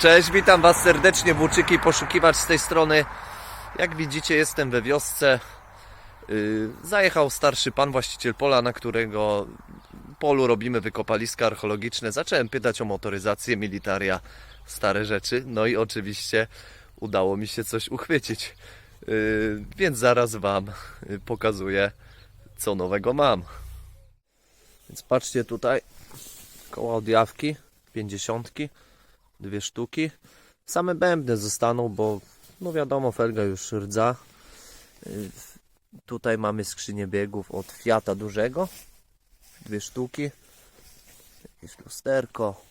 Cześć, witam Was serdecznie, Włóczyki, poszukiwacz z tej strony. Jak widzicie, jestem we wiosce. Yy, Zajechał starszy pan, właściciel pola, na którego polu robimy wykopaliska archeologiczne. Zacząłem pytać o motoryzację, militaria, stare rzeczy. No i oczywiście udało mi się coś uchwycić. Yy, Więc zaraz Wam pokazuję, co nowego mam. Więc patrzcie tutaj, koła odjawki, pięćdziesiątki dwie sztuki. Same bębny zostaną, bo no wiadomo, felga już rdza. Y, Tutaj mamy skrzynię biegów od Fiata dużego. Dwie sztuki. Jakieś lusterko.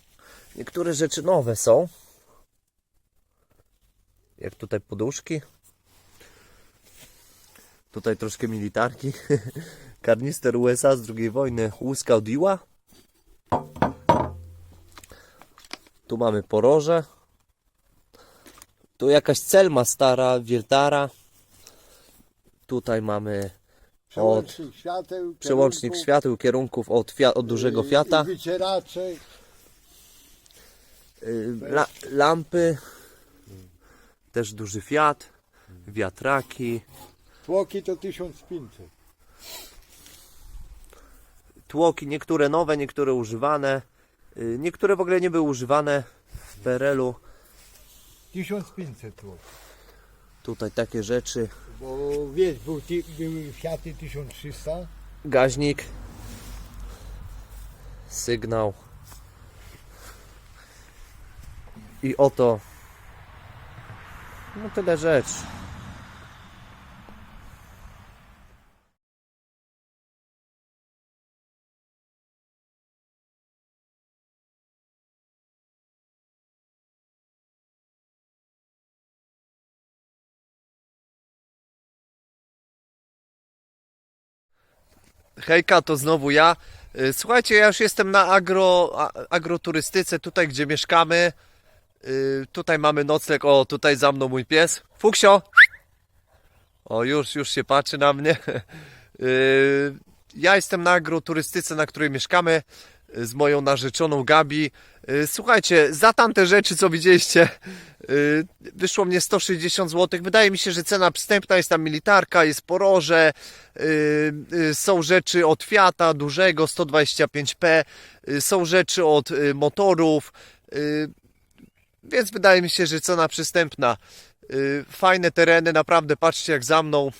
Niektóre rzeczy nowe są. Jak tutaj poduszki. Tutaj troszkę militarki. Karnister USA z II wojny. Łuska od Tu mamy poroże. Tu jakaś celma stara, wiertara. Tutaj mamy Przełącznik świateł, przełącznik kierunków, świateł, kierunków od, fia- od dużego y, Fiata. i Wycieracze, Y, La, lampy. Też duży Fiat. Wiatraki. tłoki to 1500. Tłoki, niektóre nowe, niektóre używane. Y, Niektóre w ogóle nie były używane w PRL-u. 1500 tłok. Tutaj takie rzeczy. Bo wiesz, był, ti- były Fiaty 1300, Gaźnik. Sygnał. I oto. No tyle rzeczy. Hejka, to znowu ja. Y, Słuchajcie, ja już jestem na agro, agroturystyce, tutaj gdzie mieszkamy. Y, Tutaj mamy nocleg, o tutaj za mną mój pies. Fuksio! O, już, już się patrzy na mnie. Y, Ja jestem na agroturystyce, na której mieszkamy z moją narzeczoną Gabi. Y, Słuchajcie, za tamte rzeczy, co widzieliście, y, wyszło mnie 160 zł. Wydaje mi się, że cena przystępna jest tam militarka, jest poroże, y, są rzeczy od Fiata dużego 125p, y, są rzeczy od motorów, więc wydaje mi się, że cena przystępna. Fajne tereny, naprawdę patrzcie jak za mną.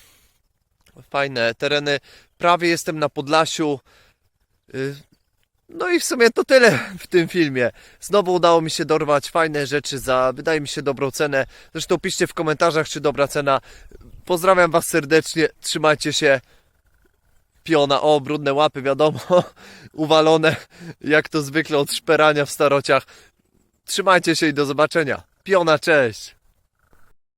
Fajne tereny. Prawie jestem na Podlasiu. No i w sumie to tyle w tym filmie. Znowu udało mi się dorwać fajne rzeczy za, wydaje mi się, dobrą cenę. Zresztą piszcie w komentarzach, czy dobra cena. Pozdrawiam Was serdecznie. Trzymajcie się. Piona, o, brudne łapy, wiadomo, uwalone, jak to zwykle od szperania w starociach. Trzymajcie się i do zobaczenia. Piona, cześć!